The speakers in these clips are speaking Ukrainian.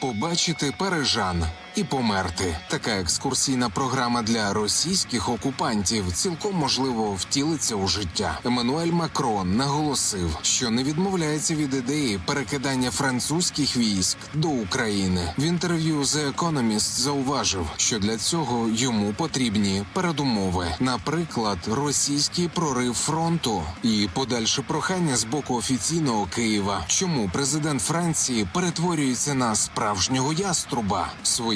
побачити Парижан і померти. Така екскурсійна програма для російських окупантів цілком можливо втілиться у життя. Еммануель Макрон наголосив, що не відмовляється від ідеї перекидання французьких військ до України. В інтерв'ю The Economist зауважив, що для цього йому потрібні передумови, наприклад, російський прорив фронту і подальше прохання з боку офіційного Києва, чому президент Франції перетворюється на справжнього яструба.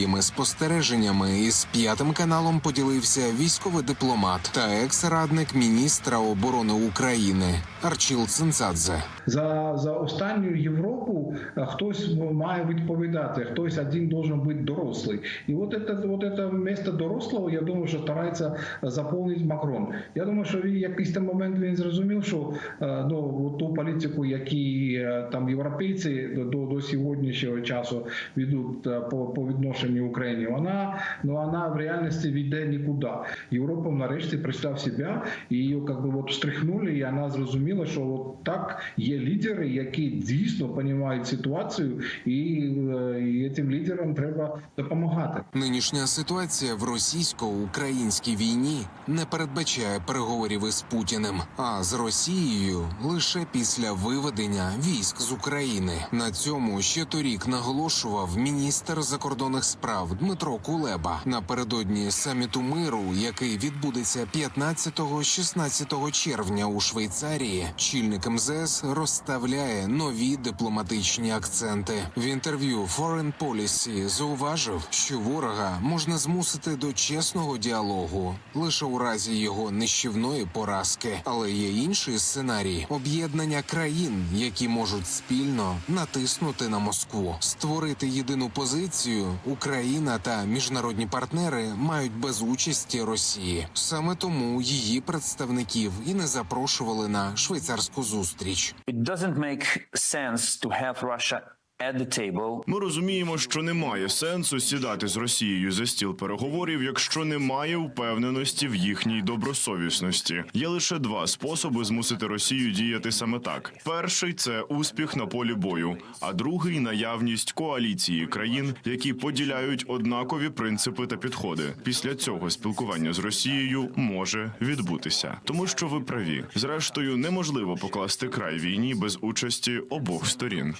Своїми спостереженнями із п'ятим каналом поділився військовий дипломат та екс-радник міністра оборони України Арчіл Цинцадзе. За, за останню Європу е, хтось має відповідати, хтось один должен бути дорослий. І от це, от це місце дорослого, я думаю, що старається заповнити Макрон. Я думаю, що він якийсь там момент він зрозумів, що е, ну, ту політику, які е, там європейці до, до сьогоднішнього часу ведуть по, по відношенню Україні, вона, ну, вона в реальності йде нікуди. Європа нарешті прийшла в себе і її би, от штрихнули, і вона зрозуміла, що от так є лідери, які дійсно розуміють ситуацію, і, е, і цим лідерам треба допомагати. Нинішня ситуація в російсько-українській війні не передбачає переговорів із Путіним, а з Росією лише після виведення військ з України. На цьому ще торік наголошував міністр закордонних справ Дмитро Кулеба напередодні саміту миру, який відбудеться 15-16 червня у Швейцарії. Чільник МЗС розставляє нові дипломатичні акценти. В інтерв'ю Foreign Policy зауважив, що ворога можна змусити до чесного діалогу лише у разі його нищівної поразки, але є інший сценарій об'єднання країн, які можуть спільно натиснути на Москву, створити єдину позицію. Україна та міжнародні партнери мають без участі Росії. Саме тому її представників і не запрошували на швейцарську зустріч. It doesn't make sense to have Russia Ми розуміємо, що немає сенсу сідати з Росією за стіл переговорів, якщо немає впевненості в їхній добросовісності. Є лише два способи змусити Росію діяти саме так: перший це успіх на полі бою, а другий наявність коаліції країн, які поділяють однакові принципи та підходи. Після цього спілкування з Росією може відбутися, тому що ви праві. Зрештою, неможливо покласти край війні без участі обох сторін.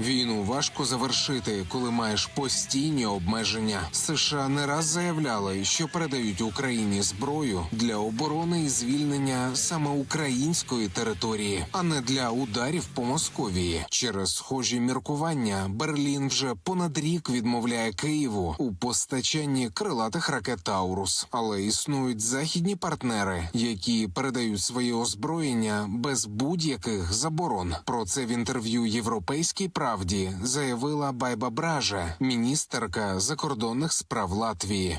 Війну важко завершити, коли маєш постійні обмеження. США не раз заявляли, що передають Україні зброю для оборони і звільнення саме української території, а не для ударів по Московії. Через схожі міркування Берлін вже понад рік відмовляє Києву у постачанні крилатих ракет Таурус, але існують західні партнери, які передають своє озброєння без будь-яких заборон. Про це в інтерв'ю європейській правді заявила Байба Бража, міністерка закордонних справ Латвії.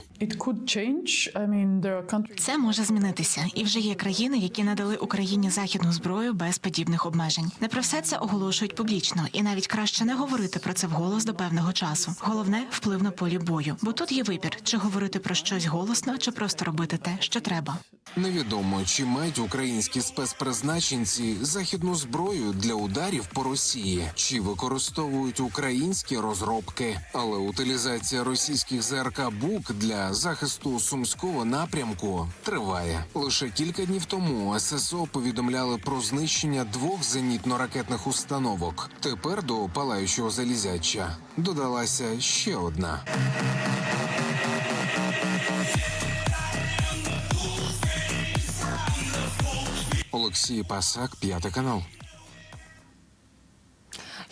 Це може змінитися, і вже є країни, які надали Україні західну зброю без подібних обмежень. Не про все це оголошують публічно, і навіть краще не говорити про це вголос до певного часу. Головне вплив на полі бою, бо тут є вибір: чи говорити про щось голосно, чи просто робити те, що треба. Невідомо, чи мають українські спецпризначенці західну зброю для ударів по Росії, чи використовують українські розробки. Але утилізація російських ЗРК БУК для захисту сумського напрямку триває. Лише кілька днів тому ССО повідомляли про знищення двох зенітно-ракетних установок. Тепер до палаючого залізяча додалася ще одна. Олексій Пасак, п'ятий канал.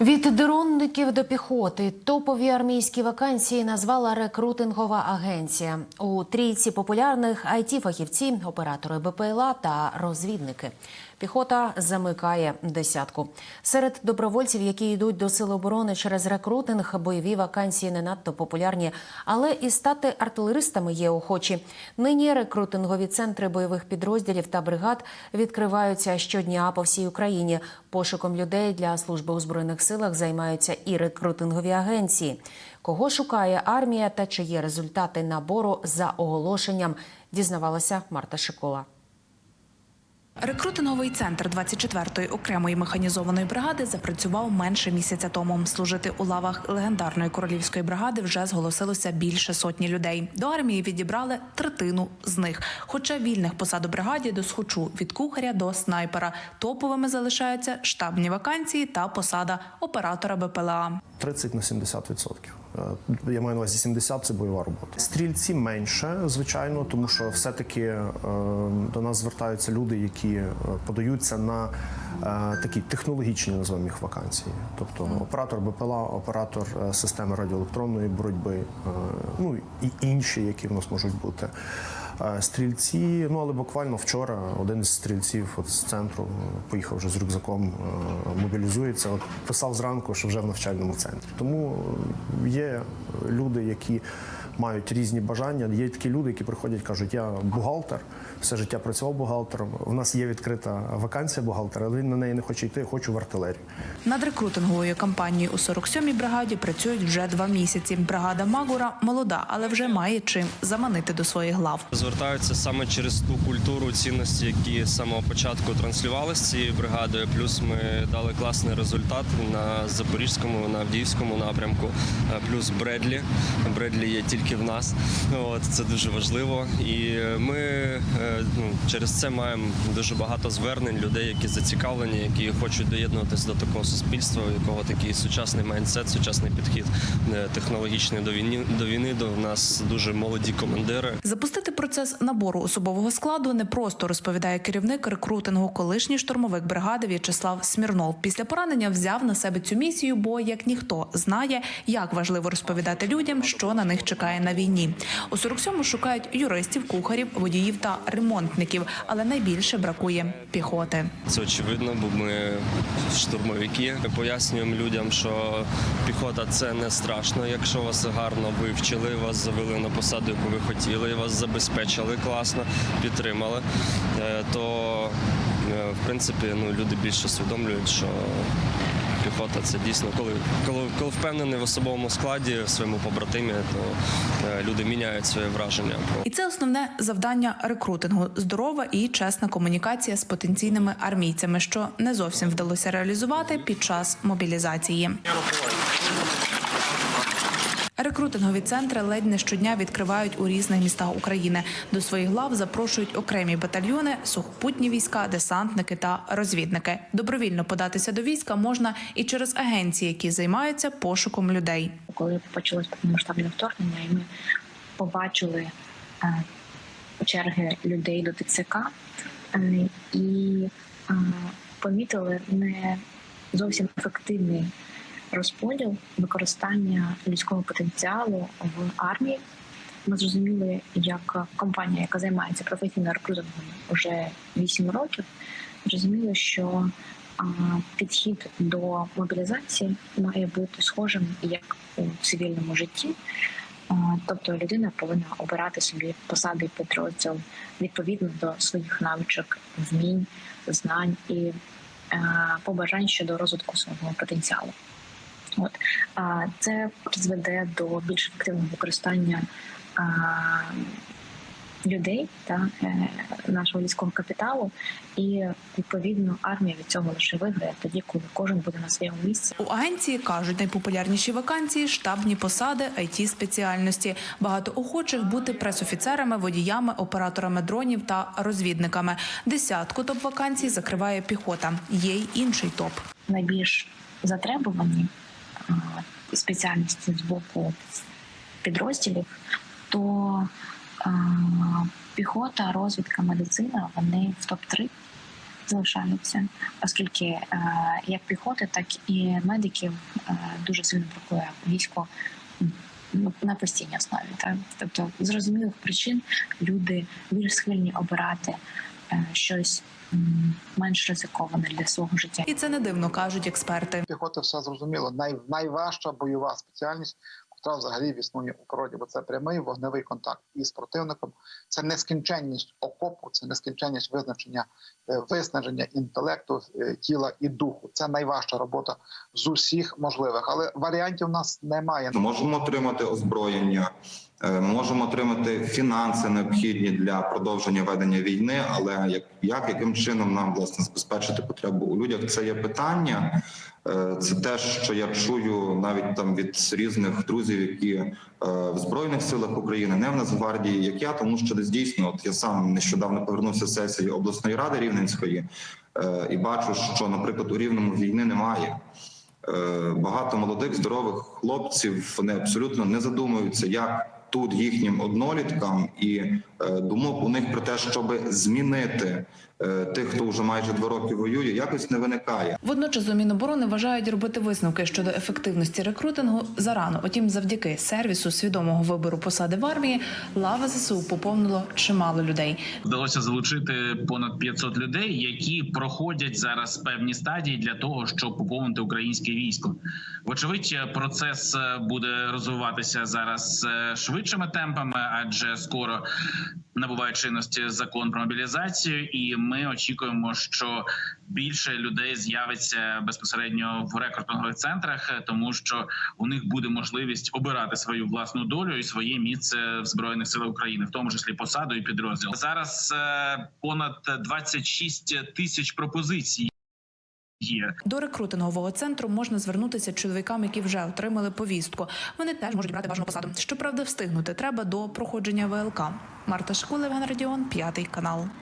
Від дронників до піхоти топові армійські вакансії назвала рекрутингова агенція. У трійці популярних it фахівці оператори БПЛА та розвідники. Піхота замикає десятку. Серед добровольців, які йдуть до сил оборони через рекрутинг, бойові вакансії не надто популярні, але і стати артилеристами є охочі. Нині рекрутингові центри бойових підрозділів та бригад відкриваються щодня по всій Україні. Пошуком людей для служби у збройних силах займаються і рекрутингові агенції. Кого шукає армія та чи є результати набору за оголошенням, дізнавалася Марта Шикола. Рекрутинговий центр 24-ї окремої механізованої бригади запрацював менше місяця тому. Служити у лавах легендарної королівської бригади вже зголосилося більше сотні людей. До армії відібрали третину з них. Хоча вільних посад у бригаді досхочу від кухаря до снайпера. Топовими залишаються штабні вакансії та посада оператора БПЛА. 30 на 70%. Е, Я маю на увазі 70 – це бойова робота. Стрільці менше, звичайно, тому що все-таки е, до нас звертаються люди, які е, подаються на е, такі технологічні називаємо їх вакансії. Тобто оператор БПЛА, оператор е, системи радіоелектронної боротьби, е, ну і інші, які в нас можуть бути. Стрільці, ну але буквально вчора один з стрільців от з центру е, поїхав вже з рюкзаком, е, мобілізується. От писав зранку, що вже в навчальному центрі. Тому е, є люди, які мають різні бажання. Є такі люди, які приходять, кажуть, я бухгалтер, все життя працював бухгалтером. У нас є відкрита вакансія бухгалтера, але він на неї не хоче йти, хочу в артилерію. Над рекрутинговою кампанією у 47-й бригаді працюють вже два місяці. Бригада Магура молода, але вже має чим заманити до своїх глав. звертаються саме через ту культуру цінності, які з самого початку транслювалися цією бригадою. Плюс ми дали класний результат на запорізькому, на Авдіївському напрямку. Е, Плюс Бредлі. Бредлі є тільки в нас. От це дуже важливо. І ми е, ну, через це маємо дуже багато звернень людей, які зацікавлені, які хочуть доєднуватися до такого суспільства, у якого такий сучасний майндсет, сучасний підхід е, технологічний до війни. До війни до нас дуже молоді командири. Запустити процес набору особового складу не просто розповідає керівник рекрутингу, колишній штурмовик бригади В'ячеслав Смірнов. Після поранення взяв на себе цю місію, бо як ніхто знає, як важливо розповідати людям, що на них чекає на війні. У 47-му шукають юристів, кухарів, водіїв та ремонтників, але найбільше бракує піхоти. Це очевидно, бо ми штурмовики. Ми пояснюємо людям, що піхота це не страшно. Якщо вас гарно вивчили, вас завели на посаду, яку ви хотіли, вас забезпечили класно, підтримали, е, то е, в принципі ну, люди більше усвідомлюють, що піхота це дійсно, коли, коли, коли впевнений в особовому складі в своєму побратимі, то е, люди міняють своє враження І це основне завдання рекрутингу здорова і чесна комунікація з потенційними армійцями, що не зовсім вдалося реалізувати під час мобілізації. Рекрутингові центри ледь не щодня відкривають у різних містах України. До своїх глав запрошують окремі батальйони, сухопутні війська, десантники та розвідники. Добровільно податися до війська можна і через агенції, які займаються пошуком людей. коли почалось повномасштабне вторгнення, і ми побачили е, черги людей до ТЦК е, і е, помітили не зовсім ефективний розподіл використання людського потенціалу в армії. Ми зрозуміли, як компанія, яка займається професійним рекрутингом вже 8 років, зрозуміли, що підхід до мобілізації має бути схожим як у цивільному житті. Тобто людина повинна обирати собі посади і підрозділ відповідно до своїх навичок, вмінь, знань і побажань щодо розвитку свого потенціалу. От а це призведе до більш ефективного використання а, людей та е, нашого людського капіталу, і відповідно армія від цього лише виграє тоді, коли кожен буде на своєму місці. У агенції кажуть, найпопулярніші вакансії штабні посади, it спеціальності. Багато охочих бути пресофіцерами, водіями, операторами дронів та розвідниками. Десятку топ вакансій закриває піхота. Є й інший топ. найбільш затребувані спеціальності з боку підрозділів, то а, піхота, розвідка, медицина вони в топ 3 залишаються, оскільки е, як піхоти, так і медиків е, дуже сильно бракує військо ну, на постійній основі. Так? Тобто, з зрозумілих причин люди більш схильні обирати е, щось менш ризиковане для свого життя. І це не дивно кажуть експерти. піхоти все зрозуміло. Най, найважча бойова спеціальність, яка взагалі існує у природі, бо це прямий вогневий контакт із противником. Це нескінченність окопу, це нескінченність визначення е, виснаження інтелекту, е, тіла і духу. Це найважча робота з усіх можливих, але варіантів у нас немає. Можемо отримати озброєння, е, можемо отримати фінанси необхідні для продовження ведення війни. Але як, як яким чином нам власне забезпечити потребу у людях? Це є питання. Е, Це те, що я чую навіть там від різних друзів, які е, в збройних силах України, не в Нацгвардії, як я, тому що десь дійсно, от я сам нещодавно повернувся з сесії обласної ради Рівненської е, і бачу, що, наприклад, у рівному війни немає. Е, багато молодих здорових хлопців вони абсолютно не задумуються, як тут їхнім одноліткам, і е, думок у них про те, щоб змінити тих, хто вже майже два роки воює, якось не виникає. Водночас у Міноборони вважають робити висновки щодо ефективності рекрутингу зарано. Утім, завдяки сервісу свідомого вибору посади в армії лава ЗСУ поповнило чимало людей. Вдалося залучити понад 500 людей, які проходять зараз певні стадії для того, щоб поповнити українське військо. Вочевидь, процес е, буде розвиватися зараз е, швидшими темпами, адже скоро набуває чинності закон про мобілізацію, і ми очікуємо, що більше людей з'явиться безпосередньо в рекрутингових центрах, е, тому що у них буде можливість обирати свою власну долю і своє місце в збройних силах України, в тому числі посаду і підрозділ. Зараз е, понад 26 тисяч пропозицій. Є До рекрутингового центру можна звернутися чоловікам, які вже отримали повістку. Вони теж можуть брати бажану посаду. Щоправда, встигнути треба до проходження ВЛК. Марта Шкула, Євген Радіон, п'ятий канал.